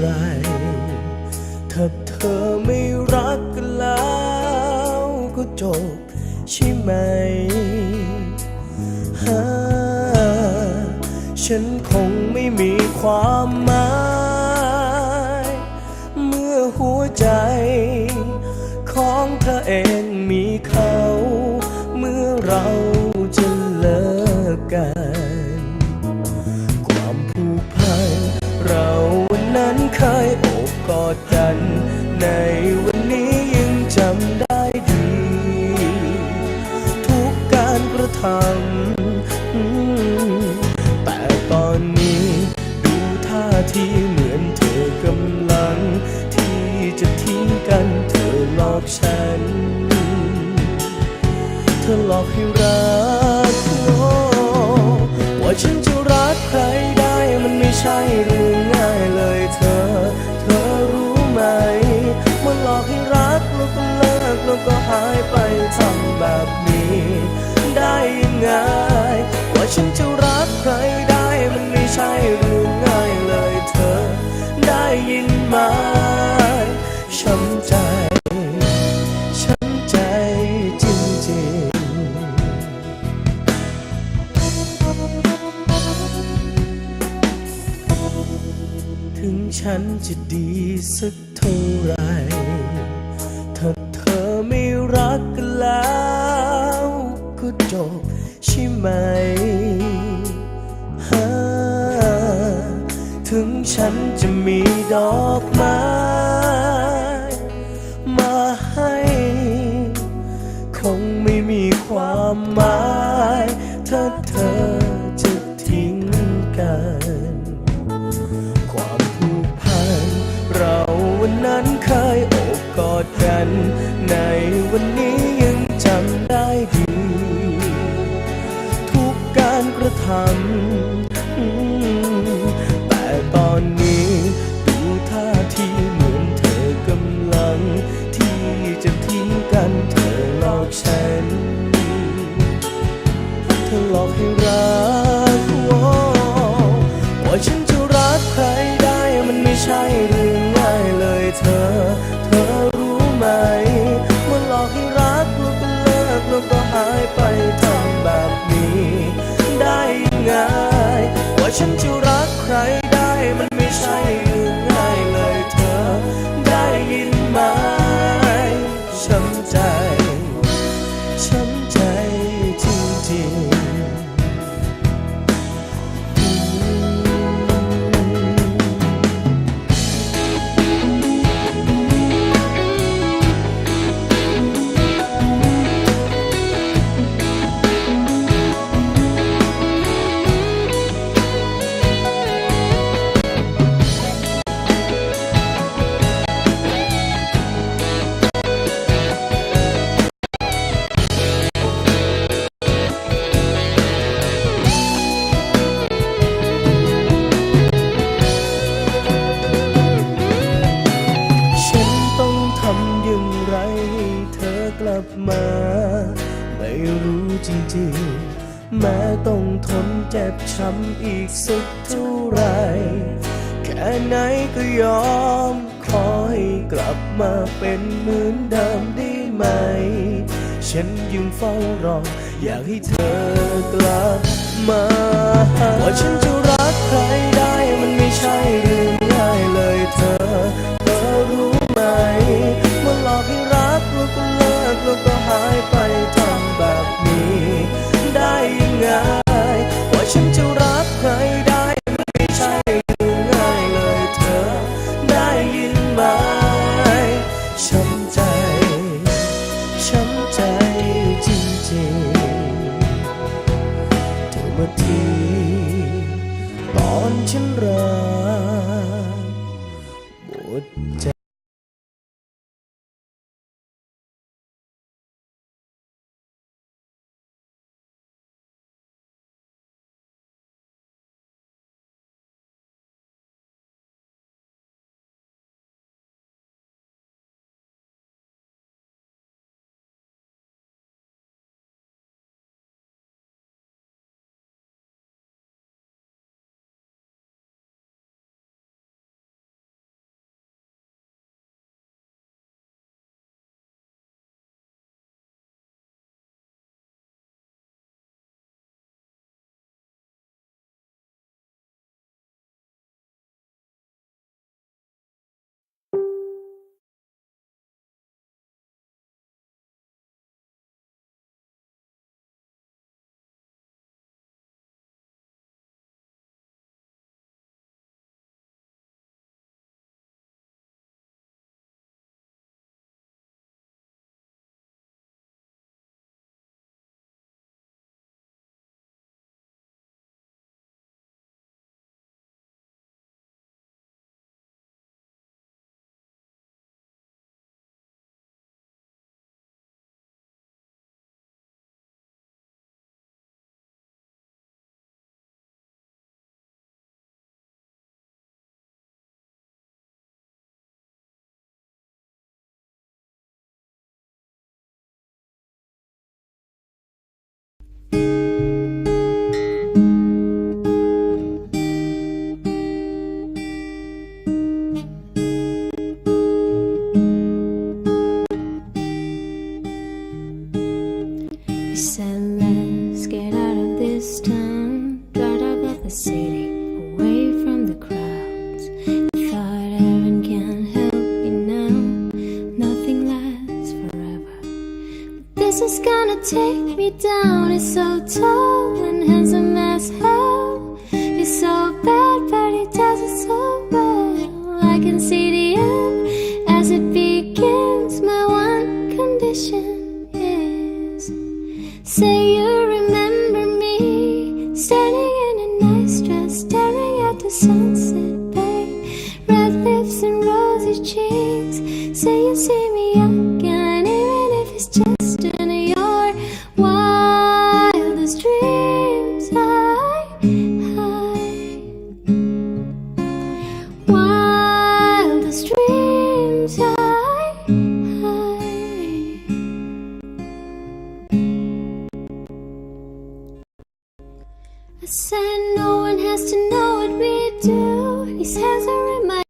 ไร ถ้าเธอไม่รักกันแล้วก็จบใช่ไหมฮะฉันคงไม่มีความหมาย เมื่อหัวใจ ระทำแต่ตอนนี้ดูท่าทีเหมือนเธอกำลัง ที่จะทิ้งกันเธอหลอกฉัน เธอหลอกให้รักโอว่าฉันจะรักใครได้มันไม่ใช่เรื่องง่ายเลย ได้ยังไงกว่าฉันจะรักใครได้มันไม่ใช่เรื่องง่ายเลยเธอ ได้ยินไหมช้ำใจช้ำใจจริงๆถึงฉันจะดีสัก ไหมฮะถึงฉันจะมีดอกไม้มาให้ คงไม่มีความหมาย ถ้าเธอจะทิ้งกัน ความผูกพัน เราวันนั้นเคยโอบกอดกันในวันำแต่ตอนนี้ดูท่าทีเหมือนเธอกำลัง ที่จะทิ้งกันเธอหลอกฉัน เธอหลอกให้รักโอ้ว่าฉันจะรักใครได้มันไม่ใช่เรื่อ ฉันจะรักใคร แม้ต้องทนเจ็บช้ำอีกสักเท่าไร แค่ไหนก็ยอม ขอให้กลับมาเป็นเหมือนเดิมได้ไหม ฉันยังเฝ้ารอ อยากให้เธอกลับมา ว่าฉันจะรักใครได้มันไม่ใช่เรื่องง่ายเลยเธอ เธอรู้ไหม นที ตอนฉันรัก This is gonna take me down. It's so tall and handsome as hell.